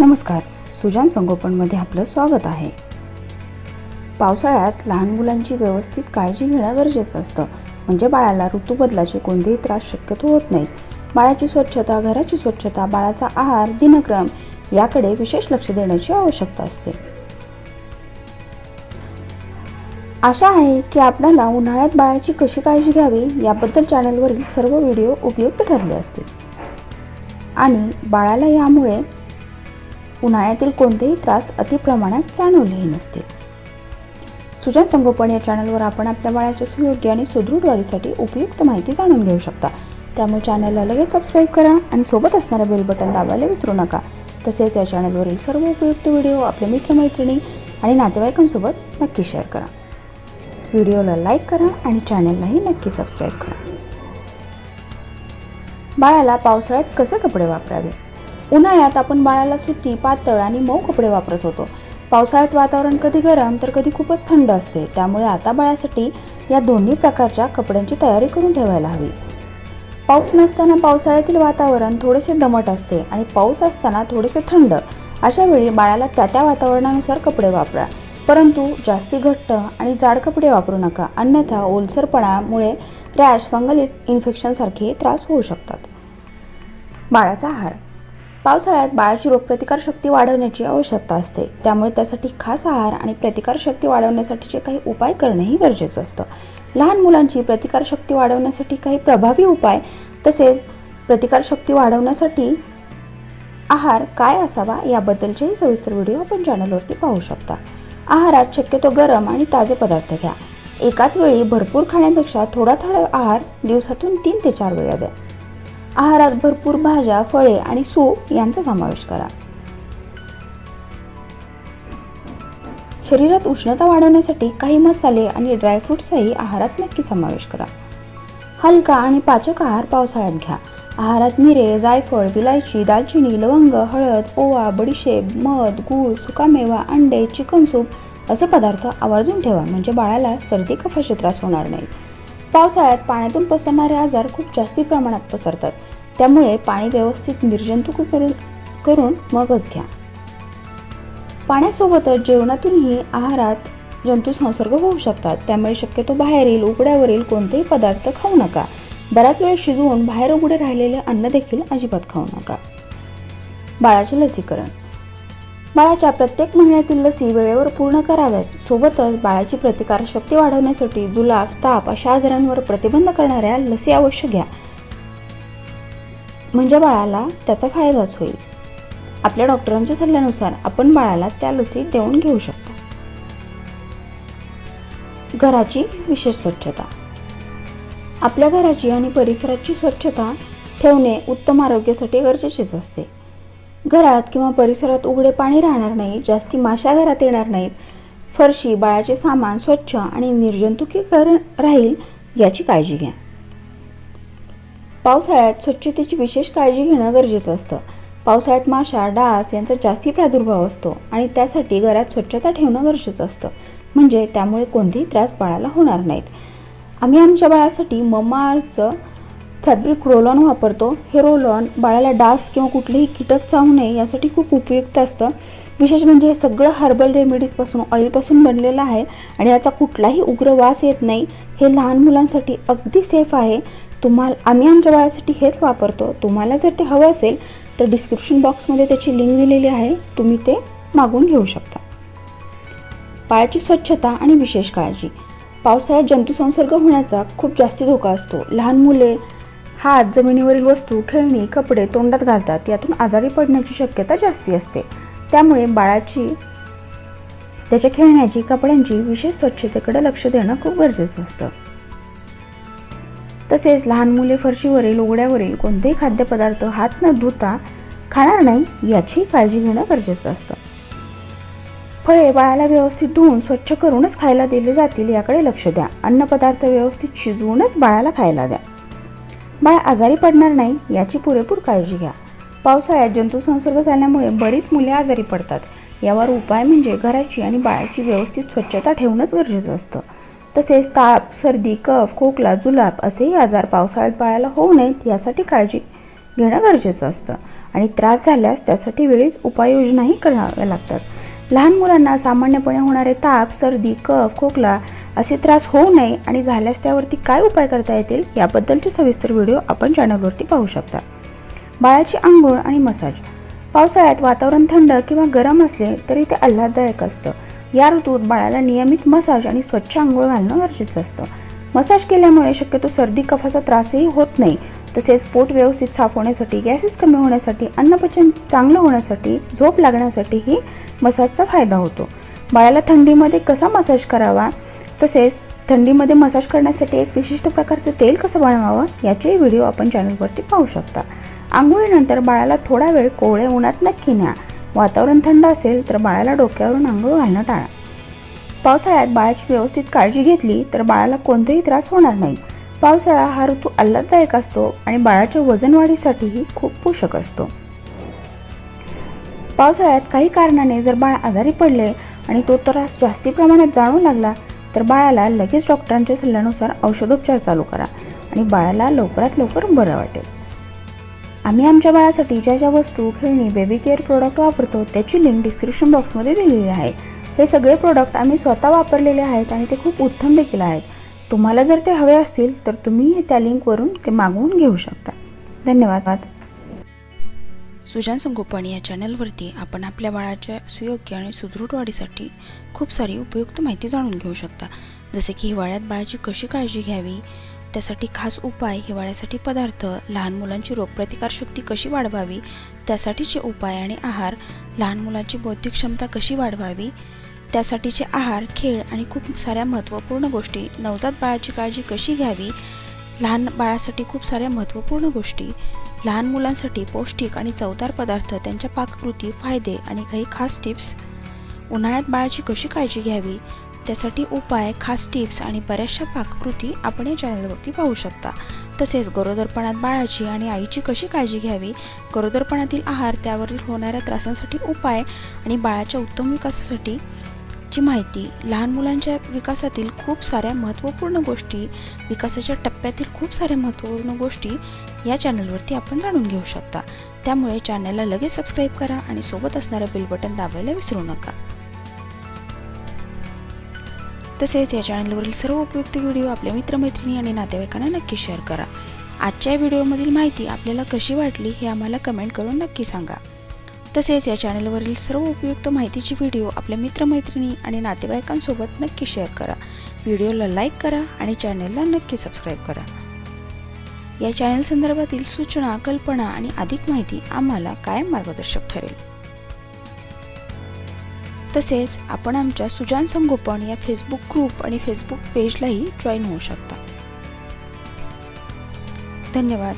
नमस्कार. सुजान संगोपनमध्ये आपलं स्वागत आहे. पावसाळ्यात लहान मुलांची व्यवस्थित काळजी घेणं गरजेचं असतं. म्हणजे बाळाला ऋतू बदलाचे कोणतेही त्रास शक्यतो होत नाहीत बाळाची स्वच्छता घराची स्वच्छता बाळाचा आहार दिनक्रम याकडे विशेष लक्ष देण्याची आवश्यकता असते. आशा आहे की आपल्याला उन्हाळ्यात बाळाची कशी काळजी घ्यावी याबद्दल चॅनलवरील सर्व व्हिडिओ उपयुक्त ठरले असतील. आणि बाळाला यामुळे उन्हाळ्यातील कोणतेही त्रास अतिप्रमाणात जाणवलेही नसतील. सुजन संगोपन या चॅनलवर आपण आपल्या बाळाच्या सुयोग्य आणि सुदृढ वाढीसाठी उपयुक्त माहिती जाणून घेऊ शकता. त्यामुळे चॅनलला लगेच सबस्क्राईब करा आणि सोबत असणारं बेल बटन दाबायला विसरू नका. तसेच या चॅनलवरील सर्व उपयुक्त व्हिडिओ आपल्या मित्रमैत्रिणी आणि नातेवाईकांसोबत नक्की शेअर करा. व्हिडिओला लाईक करा आणि चॅनललाही नक्की सबस्क्राईब करा. बाळाला पावसाळ्यात कसे कपडे वापरावे? उन्हाळ्यात आपण बाळाला सुती पातळ आणि मऊ कपडे वापरत होतो. पावसाळ्यात वातावरण कधी गरम तर कधी खूपच थंड असते. त्यामुळे आता बाळासाठी या दोन्ही प्रकारच्या कपड्यांची तयारी करून ठेवायला हवी. पाऊस नसताना पावसाळ्यातील वातावरण थोडेसे दमट असते आणि पाऊस असताना थोडेसे थंड. अशा वेळी बाळाला त्या त्या वातावरणानुसार कपडे वापरा. परंतु जास्ती घट्ट आणि जाड कपडे वापरू नका. अन्यथा ओलसरपणामुळे रॅश फंगल इन्फेक्शनसारखे त्रास होऊ शकतात. बाळाचा आहार. पावसाळ्यात बाळाची रोगप्रतिकार शक्ती वाढवण्याची आवश्यकता असते. त्यामुळे त्यासाठी खास आहार आणि प्रतिकार शक्ती वाढवण्यासाठीचे काही उपाय करणेही गरजेचं असतं. लहान मुलांची प्रतिकार शक्ती वाढवण्यासाठी काही प्रभावी उपाय तसेच प्रतिकार शक्ती वाढवण्यासाठी आहार काय असावा याबद्दलचेही सविस्तर व्हिडिओ आपण चॅनलवरती पाहू शकता. आहारात शक्यतो गरम आणि ताजे पदार्थ घ्या. एकाच वेळी भरपूर खाण्यापेक्षा थोडा थोडा आहार दिवसातून तीन ते चार वेळा द्या. आहारात भरपूर भाज्या फळे आणि सूप यांचा समावेश करा. शरीरात उष्णता वाढवण्यासाठी काही मसाले आणि ड्रायफ्रुट्सचाही आहारात नक्की समावेश करा. हलका आणि पाचक आहार पावसाळ्यात घ्या. आहारात मिरे जायफळ विलायची दालचिनी लवंग हळद ओवा बडीशेप मध गूळ सुकामेवा अंडे चिकन सूप असे पदार्थ आवर्जून ठेवा म्हणजे बाळाला सर्दी कफाचे त्रास होणार नाही. पावसाळ्यात पाण्यातून पसरणारे आजार खूप जास्ती प्रमाणात पसरतात. त्यामुळे पाणी व्यवस्थित निर्जंतुक करून मगच घ्या. पाण्यासोबतच जेवणातूनही आहारात जंतू संसर्ग होऊ शकतात. त्यामुळे शक्यतो बाहेरील उघड्यावरील कोणतेही पदार्थ खाऊ नका. बराच वेळ शिजवून बाहेर उघडे राहिलेले अन्न देखील अजिबात खाऊ नका. बाळाचे लसीकरण बाळाच्या प्रत्येक महिन्यातील लसी वेळेवर पूर्ण कराव्याच सोबतच बाळाची प्रतिकारशक्ती वाढवण्यासाठी जुलाब ताप अशा आजारांवर प्रतिबंध करणाऱ्या लसी अवश्य घ्या. म्हणजे बाळाला त्याचा फायदाच होईल. आपल्या डॉक्टरांच्या सल्ल्यानुसार आपण बाळाला त्या लसी देऊन घेऊ शकता. घराची विशेष स्वच्छता. आपल्या घराची आणि परिसराची स्वच्छता ठेवणे उत्तम आरोग्यासाठी गरजेचेच असते. घरात किंवा परिसरात उघडे पाणी राहणार नाही जास्ती माशा घरात येणार नाहीत. फरशी बाळाचे सामान स्वच्छ आणि निर्जंतुकीकरण राहील याची काळजी घ्या. पावसाळ्यात स्वच्छतेची विशेष काळजी घेणं गरजेचं असतं. पावसाळ्यात माशा डास यांचा जास्ती प्रादुर्भाव असतो आणि त्यासाठी घरात स्वच्छता ठेवणं गरजेचं असतं. म्हणजे त्यामुळे कोणतेही त्रास बाळाला होणार नाहीत. आम्ही आमच्या बाळासाठी मम्माचं फॅब्रिक रोलॉन वापरतो. हे रोलॉन बाळाला डास किंवा कुठलेही कीटक चावू नये यासाठी खूप उपयुक्त असतं. विशेष म्हणजे हे सगळं हर्बल रेमेडीजपासून ऑइलपासून बनलेलं आहे आणि याचा कुठलाही उग्र वास येत नाही. हे लहान मुलांसाठी अगदी सेफ आहे. तुम्हाला आम्ही आमच्या बाळासाठी हेच वापरतो. तुम्हाला जर ते हवं असेल तर डिस्क्रिप्शन बॉक्समध्ये त्याची लिंक दिलेली आहे. तुम्ही ते मागून घेऊ शकता. बाळाची स्वच्छता आणि विशेष काळजी. पावसाळ्यात जंतुसंसर्ग होण्याचा खूप जास्त धोका असतो. लहान मुले हात जमिनीवरील वस्तू खेळणी कपडे तोंडात घालतात. यातून आजारी पडण्याची शक्यता जास्ती असते. त्यामुळे बाळाची त्याच्या खेळण्याची कपड्यांची विशेष स्वच्छतेकडे लक्ष देणं खूप गरजेचं असतं. तसेच लहान मुले फरशीवरील उघड्यावरील कोणतेही खाद्यपदार्थ हात न धुता खाणार नाही याची काळजी घेणं गरजेचं असतं. फळे बाळाला व्यवस्थित धुवून स्वच्छ करूनच खायला दिले जातील याकडे लक्ष द्या. अन्नपदार्थ व्यवस्थित शिजवूनच बाळाला खायला द्या. बाळ आजारी पडणार नाही याची पुरेपूर काळजी घ्या. पावसाळ्यात जंतुसंसर्ग झाल्यामुळे बरीच मुले आजारी पडतात. यावर उपाय म्हणजे घराची आणि बाळाची व्यवस्थित स्वच्छता ठेवणंच गरजेचं असतं. तसेच ताप सर्दी कफ खोकला जुलाब असेही आजार पावसाळ्यात बाळाला होऊ नयेत यासाठी काळजी घेणं गरजेचं असतं. आणि त्रास झाल्यास त्यासाठी वेळीच उपाययोजनाही कराव्या लागतात. लहान मुलांना सामान्यपणे होणारे ताप सर्दी कफ खोकला असे त्रास होऊ नये आणि झाल्यास त्यावरती काय उपाय करता येतील याबद्दलचे सविस्तर व्हिडिओ आपण चॅनलवरती पाहू शकता. बाळाची आंघोळ आणि मसाज. पावसाळ्यात वातावरण थंड किंवा गरम असले तरी ते आल्हाददायक असतं. या ऋतूत बाळाला नियमित मसाज आणि स्वच्छ आंघोळ घालणं गरजेचं असतं. मसाज केल्यामुळे शक्यतो सर्दी कफाचा त्रासही होत नाही. तसेच पोट व्यवस्थित साफ होण्यासाठी गॅसेस कमी होण्यासाठी अन्नपचन चांगलं होण्यासाठी झोप लागण्यासाठीही मसाजचा फायदा होतो. बाळाला थंडीमध्ये कसा मसाज करावा? तसेच थंडीमध्ये मसाज करण्यासाठी एक विशिष्ट प्रकारचं तेल कसं बनवावं? याचेही व्हिडिओ आपण चॅनलवरती पाहू शकता. आंघोळीनंतर बाळाला थोडा वेळ कोवळ्या उन्हात नक्की न्या. वातावरण थंड असेल तर बाळाला डोक्यावरून आंघोळ घालणं टाळा. पावसाळ्यात बाळाची व्यवस्थित काळजी घेतली तर बाळाला कोणताही त्रास होणार नाही. पावसाळा हा ऋतू आल्हाददायक असतो आणि बाळाच्या वजनवाढीसाठीही खूप पोषक असतो. पावसाळ्यात काही कारणाने जर बाळ आजारी पडले आणि तो त्रास जास्ती प्रमाणात जाणू लागला तर बाळाला लगेच डॉक्टरांच्या सल्ल्यानुसार औषधोपचार चालू करा आणि बाळाला लवकरात लवकर बरं वाटेल. आम्ही आमच्या बाळासाठी ज्या ज्या वस्तू खेळणी बेबी केअर प्रोडक्ट वापरतो त्याची लिंक डिस्क्रिप्शन बॉक्समध्ये दिलेली आहे. हे सगळे प्रोडक्ट आम्ही स्वतः वापरलेले आहेत आणि ते खूप उत्तम देखील आहेत. तुम्हाला जर ते हवे असतील तर तुम्ही त्या लिंकवरून ते मागवून घेऊ शकता. धन्यवाद. सुजान संगोपन या चॅनलवरती आपण आपल्या बाळाच्या सुयोग्य आणि सुदृढ वाढीसाठी खूप सारी उपयुक्त माहिती जाणून घेऊ शकता. जसे की हिवाळ्यात बाळाची कशी काळजी घ्यावी? त्यासाठी खास उपाय हिवाळ्यासाठी पदार्थ लहान मुलांची रोगप्रतिकारशक्ती कशी वाढवावी? त्यासाठीचे उपाय आणि आहार लहान मुलांची बौद्धिक क्षमता कशी वाढवावी? त्यासाठीचे आहार खेळ आणि खूप साऱ्या महत्त्वपूर्ण गोष्टी. नवजात बाळाची काळजी कशी घ्यावी? लहान बाळासाठी खूप साऱ्या महत्त्वपूर्ण गोष्टी. लहान मुलांसाठी पौष्टिक आणि चवदार पदार्थ त्यांच्या पाककृती फायदे आणि काही खास टिप्स. उन्हाळ्यात बाळाची कशी काळजी घ्यावी? त्यासाठी उपाय खास टिप्स आणि बऱ्याचशा पाककृती आपण या चॅनलवरती पाहू शकता. तसेच गरोदरपणात बाळाची आणि आईची कशी काळजी घ्यावी? गरोदरपणातील आहार त्यावरील होणाऱ्या त्रासांसाठी उपाय आणि बाळाच्या उत्तम विकासासाठी ची माहिती लहान मुलांच्या विकासातील खूप साऱ्या महत्त्वपूर्ण गोष्टी विकासाच्या टप्प्यातील खूप साऱ्या महत्त्वपूर्ण गोष्टी या चॅनलवरती आपण जाणून घेऊ शकता. त्यामुळे चॅनलला लगेच सबस्क्राईब करा आणि सोबत असणारं बेल बटन दाबायला विसरू नका. तसेच या चॅनलवरील सर्व उपयुक्त व्हिडिओ आपल्या मित्रमैत्रिणी आणि नातेवाईकांना नक्की शेअर करा. आजच्या व्हिडिओमधील माहिती आपल्याला कशी वाटली हे आम्हाला कमेंट करून नक्की सांगा. तसेच या चॅनलवरील सर्व उपयुक्त माहितीची व्हिडिओ आपल्या मित्रमैत्रिणी आणि नातेवाईकांसोबत नक्की शेअर करा. व्हिडिओला लाईक करा आणि चॅनलला नक्की सबस्क्राईब करा. या चॅनल संदर्भातील सूचना कल्पना आणि अधिक माहिती आम्हाला कायम मार्गदर्शक ठरेल. तसेच आपण आमच्या सुजान संगोपन या फेसबुक ग्रुप आणि फेसबुक पेजलाही जॉईन होऊ शकता. धन्यवाद.